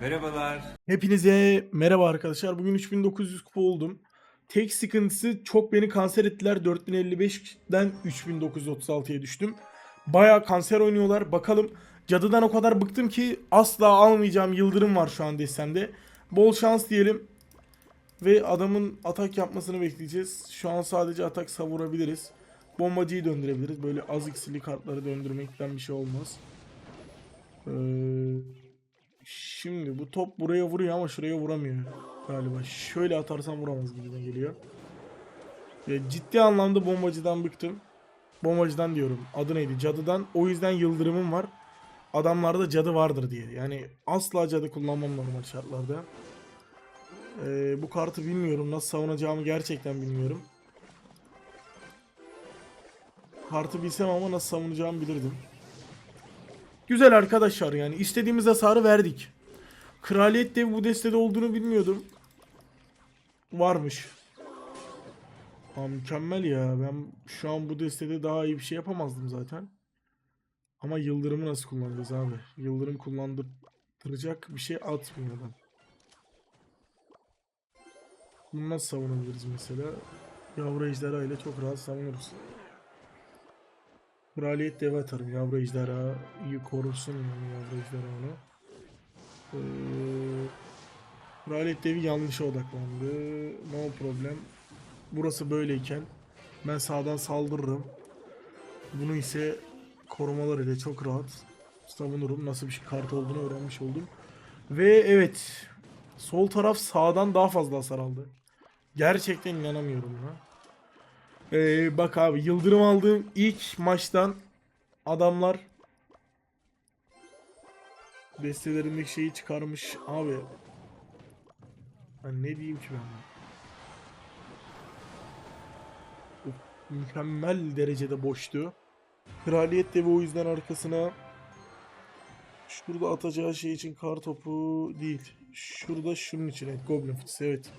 Merhabalar. Hepinize merhaba arkadaşlar. Bugün 3900 kupa oldum. Tek sıkıntısı çok beni kanser ettiler. 4055'den 3936'ya düştüm. Baya kanser oynuyorlar. Bakalım cadıdan o kadar bıktım ki asla almayacağım yıldırım var şu an destemde. Bol şans diyelim. Ve adamın atak yapmasını bekleyeceğiz. Şu an sadece atak savurabiliriz. Bombacıyı döndürebiliriz. Böyle az iksirli kartları döndürmekten bir şey olmaz. Ee, Şimdi bu top buraya vuruyor ama şuraya vuramıyor galiba. Şöyle atarsam vuramaz gibi geliyor. Ya ciddi anlamda bombacıdan bıktım. Bombacıdan diyorum. Adı neydi? Cadıdan. O yüzden yıldırımım var. Adamlarda cadı vardır diye. Yani asla cadı kullanmam normal şartlarda. Ee, bu kartı bilmiyorum. Nasıl savunacağımı gerçekten bilmiyorum. Kartı bilsem ama nasıl savunacağımı bilirdim. Güzel arkadaşlar yani istediğimiz hasarı verdik. Kraliyet devi bu destede olduğunu bilmiyordum. Varmış. Aa, mükemmel ya. Ben şu an bu destede daha iyi bir şey yapamazdım zaten. Ama yıldırımı nasıl kullanacağız abi? Yıldırım kullandıracak bir şey atmıyor adam. Bunu nasıl savunabiliriz mesela? Yavru ejderha ile çok rahat savunuruz. Kraliyet dev atarım. Yavru ejderha iyi korursun yani yavru ejderha onu. Ee, kraliyet devi yanlışa odaklandı. No problem. Burası böyleyken ben sağdan saldırırım. Bunu ise korumalar ile çok rahat savunurum. Nasıl bir şey kart olduğunu öğrenmiş oldum. Ve evet. Sol taraf sağdan daha fazla hasar aldı. Gerçekten inanamıyorum buna. Ee, bak abi yıldırım aldığım ilk maçtan adamlar destelerindeki şeyi çıkarmış abi. Ben ne diyeyim ki ben? Uf, mükemmel derecede boştu. Kraliyet de o yüzden arkasına şurada atacağı şey için kar topu değil. Şurada şunun için evet Goblin Foots evet.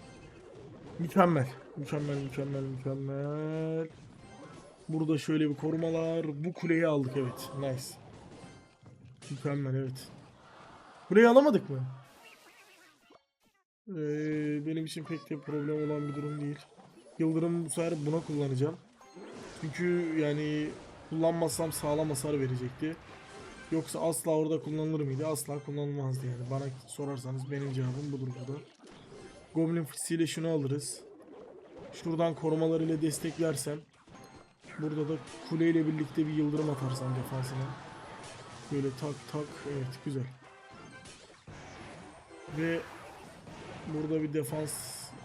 Mükemmel. Mükemmel, mükemmel, mükemmel. Burada şöyle bir korumalar. Bu kuleyi aldık evet. Nice. Mükemmel evet. Kuleyi alamadık mı? Ee, benim için pek de problem olan bir durum değil. Yıldırım bu sefer buna kullanacağım. Çünkü yani kullanmazsam sağlam hasar verecekti. Yoksa asla orada kullanılır mıydı? Asla kullanılmazdı yani. Bana sorarsanız benim cevabım budur burada. Goblin ile şunu alırız. Şuradan korumalarıyla desteklersem. Burada da kuleyle birlikte bir yıldırım atarsam defansına. Böyle tak tak. Evet güzel. Ve burada bir defans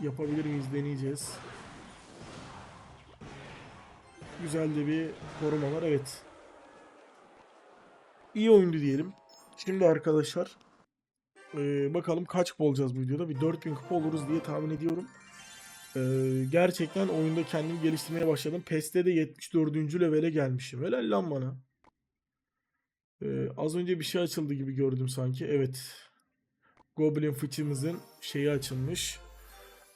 yapabilir miyiz deneyeceğiz. Güzel de bir korumalar evet. İyi oyundu diyelim. Şimdi arkadaşlar ee, bakalım kaç kupa olacağız bu videoda. Bir 4000 kupa oluruz diye tahmin ediyorum. Ee, gerçekten oyunda kendimi geliştirmeye başladım. PES'te de 74. levele gelmişim. Helal lan bana. Ee, az önce bir şey açıldı gibi gördüm sanki. Evet. Goblin fıçımızın şeyi açılmış.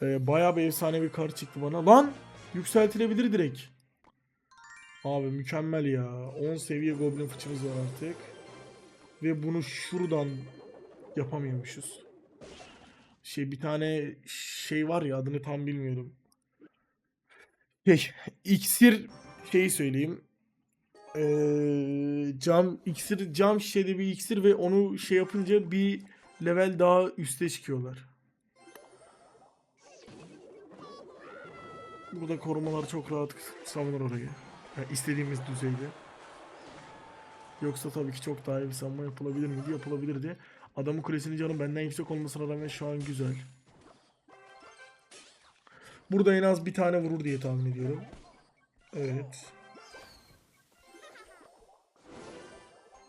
Ee, bayağı bir efsane bir kart çıktı bana. Lan! Yükseltilebilir direkt. Abi mükemmel ya. 10 seviye Goblin fıçımız var artık. Ve bunu şuradan yapamıyormuşuz. Şey bir tane şey var ya adını tam bilmiyorum. Şey, iksir şeyi söyleyeyim. Ee, cam iksir cam şişede bir iksir ve onu şey yapınca bir level daha üste çıkıyorlar. Burada korumalar çok rahat savunur orayı. Yani istediğimiz düzeyde. Yoksa tabii ki çok daha iyi bir savunma yapılabilir miydi? Yapılabilirdi. Adamın kulesinin canı benden yüksek olmasına rağmen şu an güzel. Burada en az bir tane vurur diye tahmin ediyorum. Evet.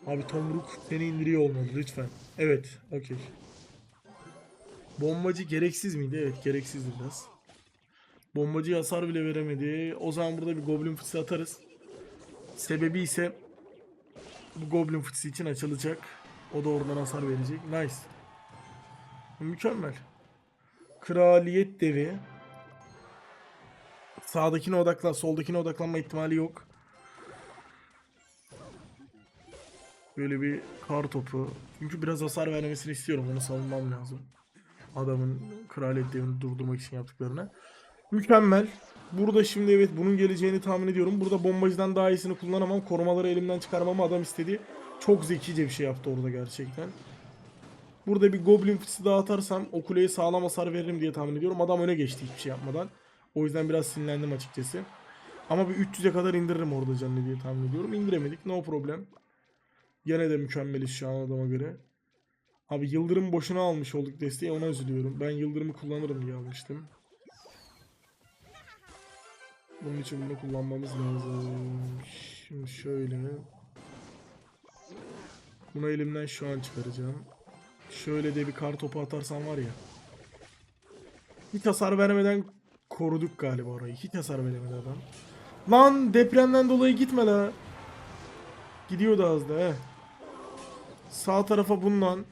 Abi Tomruk seni indiriyor olmalı lütfen. Evet, okey. Bombacı gereksiz miydi? Evet, gereksizdi biraz. Bombacı hasar bile veremedi. O zaman burada bir Goblin fıtısı atarız. Sebebi ise bu Goblin fıtısı için açılacak. O da oradan hasar verecek. Nice. Mükemmel. Kraliyet devi. Sağdakine odaklan, soldakine odaklanma ihtimali yok. Böyle bir kar topu. Çünkü biraz hasar vermesini istiyorum. Onu savunmam lazım. Adamın kraliyet devrini durdurmak için yaptıklarını. Mükemmel. Burada şimdi evet bunun geleceğini tahmin ediyorum. Burada bombacıdan daha iyisini kullanamam. Korumaları elimden çıkarmamı adam istedi. Çok zekice bir şey yaptı orada gerçekten. Burada bir Goblin Fist'i daha atarsam o kuleye sağlam hasar veririm diye tahmin ediyorum. Adam öne geçti hiçbir şey yapmadan. O yüzden biraz sinirlendim açıkçası. Ama bir 300'e kadar indiririm orada canını diye tahmin ediyorum. İndiremedik. No problem. Gene de mükemmeliz şu an adama göre. Abi Yıldırım boşuna almış olduk desteği ona üzülüyorum. Ben Yıldırım'ı kullanırım diye almıştım. Bunun için bunu kullanmamız lazım. Şimdi şöyle. Bunu elimden şu an çıkaracağım. Şöyle de bir kar topu atarsam var ya. Hiç hasar vermeden koruduk galiba orayı. Hiç hasar veremedi adam. Lan depremden dolayı gitme la. Gidiyordu az da he. Sağ tarafa bundan.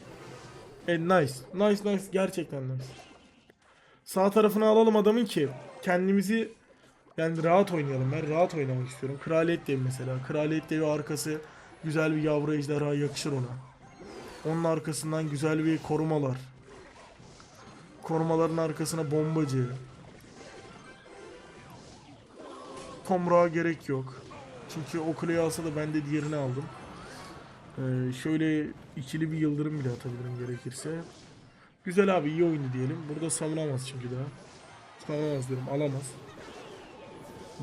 E nice. Nice nice. Gerçekten nice. Sağ tarafını alalım adamın ki kendimizi yani rahat oynayalım. Ben rahat oynamak istiyorum. Kraliyet devi mesela. Kraliyet devi arkası güzel bir yavru ejderha yakışır ona. Onun arkasından güzel bir korumalar. Korumaların arkasına bombacı. Tomruğa gerek yok. Çünkü o alsa da ben de diğerini aldım. Ee, şöyle ikili bir yıldırım bile atabilirim gerekirse. Güzel abi iyi oyundu diyelim. Burada savunamaz çünkü daha. Savunamaz diyorum alamaz.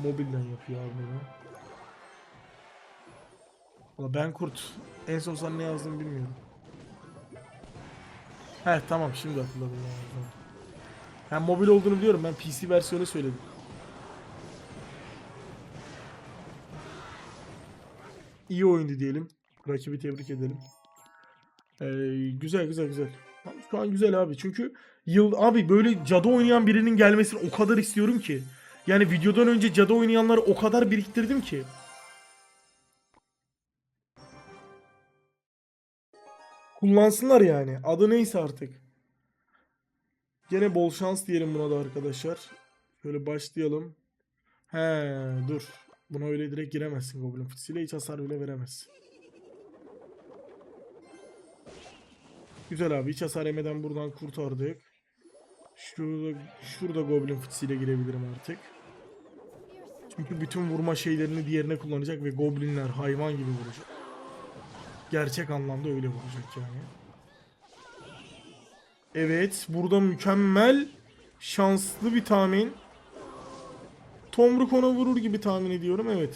Mobilden yapıyor abi bunu. Valla ben kurt. En son sana ne yazdığımı bilmiyorum. He tamam şimdi hatırladım. Ben mobil olduğunu biliyorum. Ben PC versiyonu söyledim. İyi oyundu diyelim. Rakibi tebrik edelim. Ee, güzel güzel güzel. Şu an güzel abi. Çünkü yıl abi böyle cadı oynayan birinin gelmesini o kadar istiyorum ki. Yani videodan önce cadı oynayanları o kadar biriktirdim ki. Kullansınlar yani. Adı neyse artık. Gene bol şans diyelim buna da arkadaşlar. Şöyle başlayalım. He dur. Buna öyle direkt giremezsin Goblin Fıçısıyla hiç hasar bile veremezsin. Güzel abi hiç hasar yemeden buradan kurtardık. Şurada, şurada Goblin Fıçısıyla girebilirim artık. Çünkü bütün vurma şeylerini diğerine kullanacak ve Goblinler hayvan gibi vuracak. Gerçek anlamda öyle vuracak yani. Evet burada mükemmel şanslı bir tahmin. Tomruk ona vurur gibi tahmin ediyorum evet.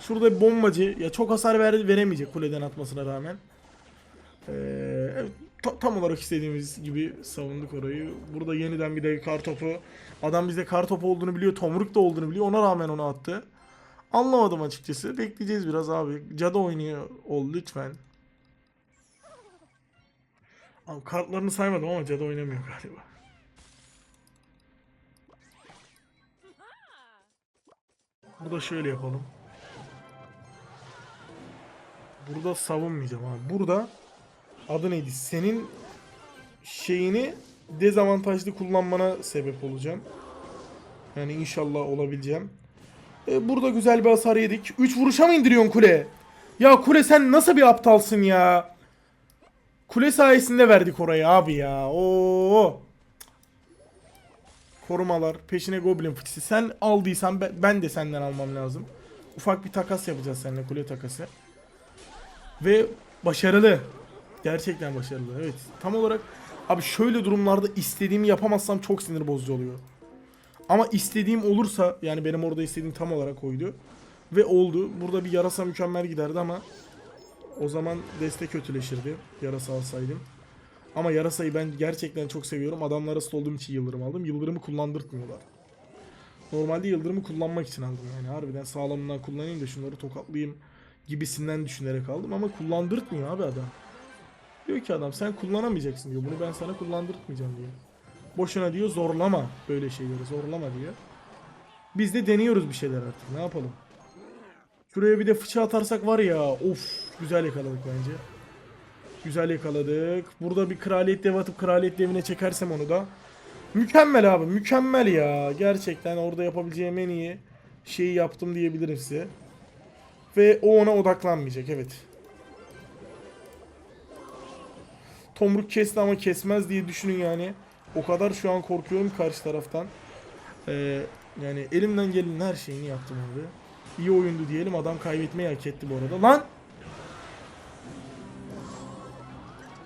Şurada bombacı ya çok hasar ver, veremeyecek kuleden atmasına rağmen. Ee, ta- tam olarak istediğimiz gibi savunduk orayı. Burada yeniden bir de kar topu. Adam bizde kar topu olduğunu biliyor, tomruk da olduğunu biliyor. Ona rağmen onu attı. Anlamadım açıkçası. Bekleyeceğiz biraz abi. Cadı oynuyor ol lütfen. Abi kartlarını saymadım ama cadı oynamıyor galiba. Burada şöyle yapalım. Burada savunmayacağım abi. Burada adı neydi? Senin şeyini dezavantajlı kullanmana sebep olacağım. Yani inşallah olabileceğim. E, burada güzel bir hasar yedik. 3 vuruşa mı indiriyorsun kule? Ya kule sen nasıl bir aptalsın ya? Kule sayesinde verdik orayı abi ya. Oo. Korumalar, peşine goblin fıçısı. Sen aldıysan ben, de senden almam lazım. Ufak bir takas yapacağız seninle kule takası. Ve başarılı. Gerçekten başarılı. Evet. Tam olarak abi şöyle durumlarda istediğimi yapamazsam çok sinir bozucu oluyor. Ama istediğim olursa yani benim orada istediğim tam olarak oydu. Ve oldu. Burada bir yarasa mükemmel giderdi ama o zaman deste kötüleşirdi. Yarasa alsaydım. Ama yarasayı ben gerçekten çok seviyorum. Adamlar arasında için yıldırım aldım. Yıldırımı kullandırtmıyorlar. Normalde yıldırımı kullanmak için aldım yani. Harbiden sağlamından kullanayım da şunları tokatlayayım gibisinden düşünerek aldım ama kullandırtmıyor abi adam. Diyor ki adam sen kullanamayacaksın diyor. Bunu ben sana kullandırtmayacağım diyor. Boşuna diyor zorlama böyle şeyleri zorlama diyor. Biz de deniyoruz bir şeyler artık ne yapalım. Şuraya bir de fıça atarsak var ya of güzel yakaladık bence. Güzel yakaladık. Burada bir kraliyet devi atıp kraliyet devine çekersem onu da. Mükemmel abi mükemmel ya. Gerçekten orada yapabileceğim en iyi şeyi yaptım diyebilirim size. Ve o ona odaklanmayacak evet. Tomruk kesti ama kesmez diye düşünün yani. O kadar şu an korkuyorum karşı taraftan. Ee, yani elimden gelenin her şeyini yaptım abi. İyi oyundu diyelim. Adam kaybetmeyi hak etti bu arada. Lan!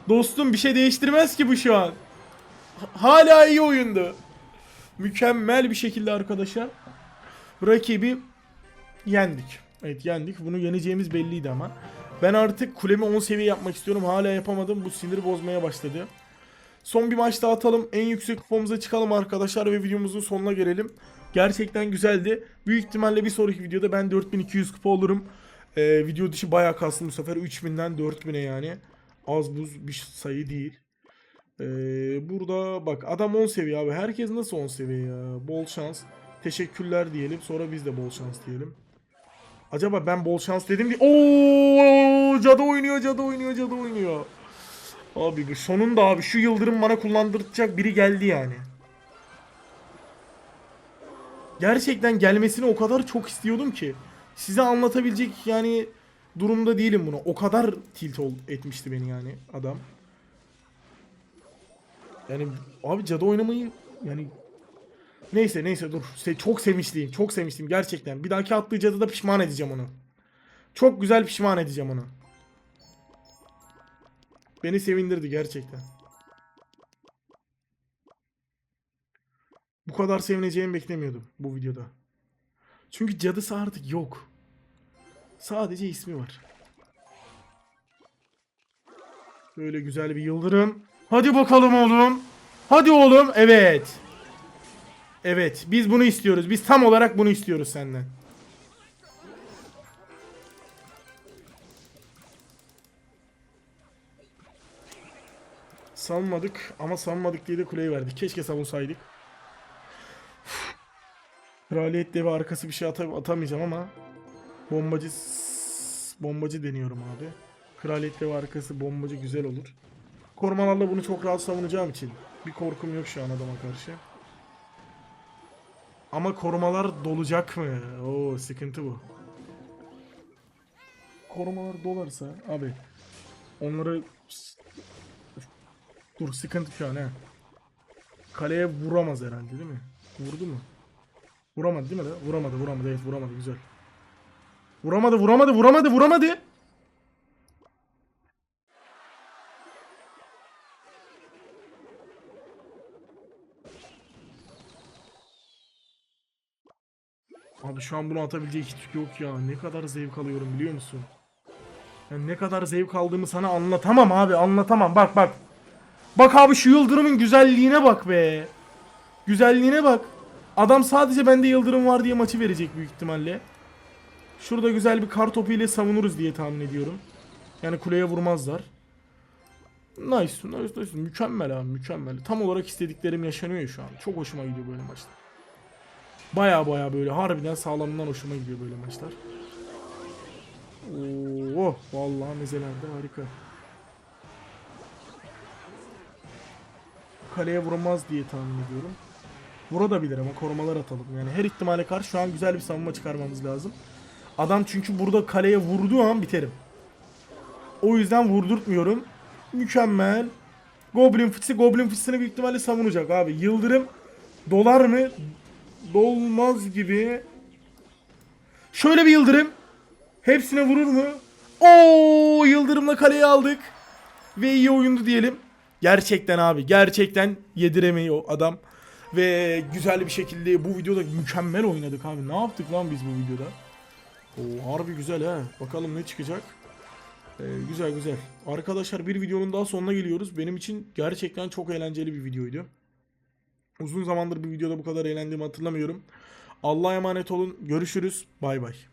Dostum bir şey değiştirmez ki bu şu an. Hala iyi oyundu. Mükemmel bir şekilde arkadaşlar. Rakibi yendik. Evet yendik. Bunu yeneceğimiz belliydi ama. Ben artık kulemi 10 seviye yapmak istiyorum. Hala yapamadım. Bu sinir bozmaya başladı. Son bir maç daha atalım. En yüksek kupamıza çıkalım arkadaşlar ve videomuzun sonuna gelelim. Gerçekten güzeldi. Büyük ihtimalle bir sonraki videoda ben 4200 kupa olurum. Ee, video dışı bayağı kastım bu sefer 3000'den 4000'e yani. Az buz bir sayı değil. Ee, burada bak adam 10 seviye abi. Herkes nasıl 10 seviye ya? Bol şans. Teşekkürler diyelim. Sonra biz de bol şans diyelim. Acaba ben bol şans dedim diye... Oo, cadı oynuyor, cadı oynuyor, cadı oynuyor. Abi bu sonunda abi şu yıldırım bana kullandıracak biri geldi yani. Gerçekten gelmesini o kadar çok istiyordum ki. Size anlatabilecek yani durumda değilim bunu. O kadar tilt ol etmişti beni yani adam. Yani abi cadı oynamayı yani neyse neyse dur. Se- çok sevinçliyim. Çok sevinçliyim gerçekten. Bir dahaki attığı cadıda pişman edeceğim onu. Çok güzel pişman edeceğim onu. Beni sevindirdi gerçekten. Bu kadar sevineceğimi beklemiyordum bu videoda. Çünkü cadısı artık yok. Sadece ismi var. Böyle güzel bir yıldırım. Hadi bakalım oğlum. Hadi oğlum. Evet. Evet. Biz bunu istiyoruz. Biz tam olarak bunu istiyoruz senden. Savunmadık ama savunmadık diye de kuleyi verdik. Keşke savunsaydık. Kraliyet devi arkası bir şey ata- atamayacağım ama bombacı bombacı deniyorum abi. Kraliyet devi arkası bombacı güzel olur. Korumalarla bunu çok rahat savunacağım için bir korkum yok şu an adama karşı. Ama korumalar dolacak mı? Oo sıkıntı bu. Korumalar dolarsa abi onları Dur sıkıntı şu an he. Kaleye vuramaz herhalde değil mi? Vurdu mu? Vuramadı değil mi? de? Vuramadı vuramadı evet vuramadı güzel. Vuramadı vuramadı vuramadı vuramadı. Abi şu an bunu atabilecek hiç yok ya. Ne kadar zevk alıyorum biliyor musun? Yani ne kadar zevk aldığımı sana anlatamam abi anlatamam. Bak bak. Bak abi şu yıldırımın güzelliğine bak be. Güzelliğine bak. Adam sadece bende yıldırım var diye maçı verecek büyük ihtimalle. Şurada güzel bir kar topu ile savunuruz diye tahmin ediyorum. Yani kuleye vurmazlar. Nice, nice, nice. Mükemmel abi, mükemmel. Tam olarak istediklerim yaşanıyor şu an. Çok hoşuma gidiyor böyle maçlar. Baya baya böyle harbiden sağlamından hoşuma gidiyor böyle maçlar. Oo, vallahi mezelerde harika. Kaleye vurmaz diye tahmin ediyorum. Vurabilir ama korumalar atalım. Yani her ihtimale karşı şu an güzel bir savunma çıkarmamız lazım. Adam çünkü burada kaleye vurduğu an biterim. O yüzden vurdurtmuyorum. Mükemmel. Goblin fıçısı Goblin fıçısını büyük ihtimalle savunacak abi. Yıldırım dolar mı? Dolmaz gibi. Şöyle bir yıldırım. Hepsine vurur mu? Oo yıldırımla kaleyi aldık. Ve iyi oyundu diyelim. Gerçekten abi gerçekten yediremiyor adam. Ve güzel bir şekilde bu videoda mükemmel oynadık abi. Ne yaptık lan biz bu videoda? Oo, harbi güzel ha. Bakalım ne çıkacak. Ee, güzel güzel. Arkadaşlar bir videonun daha sonuna geliyoruz. Benim için gerçekten çok eğlenceli bir videoydu. Uzun zamandır bir videoda bu kadar eğlendiğimi hatırlamıyorum. Allah'a emanet olun. Görüşürüz. Bay bay.